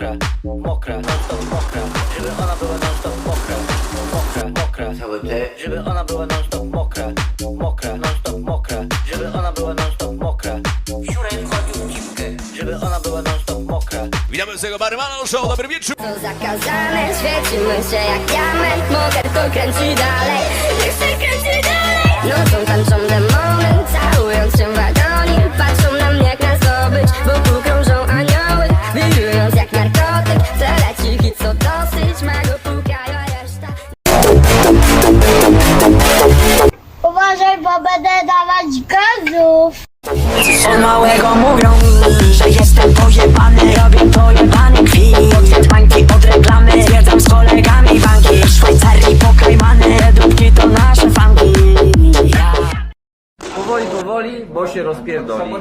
mokra, mokra, non stop mokra Żeby ona była non stop mokra, mokra, mokra Cały dzień. Żeby ona była non stop mokra, mokra, non stop mokra Żeby ona była non stop mokra Wczoraj wchodził w piłkę. Żeby ona była non stop mokra Witamy z tego barmana, show, dobry wieczór. To zakazane, świecimy się jak diament. Mogę to kręcić dalej, niech się kręci dalej Nocą tańczą demony bo będę dawać gazów. Od małego mówią mi, że jestem pojebany Robię pojebany kwit Odwiedzam bańki od reklamy Zwiedzam z kolegami banki W Szwajcarii pokajmany Dupki to nasze fanki ja. Powoli, powoli, bo się rozpierdoli.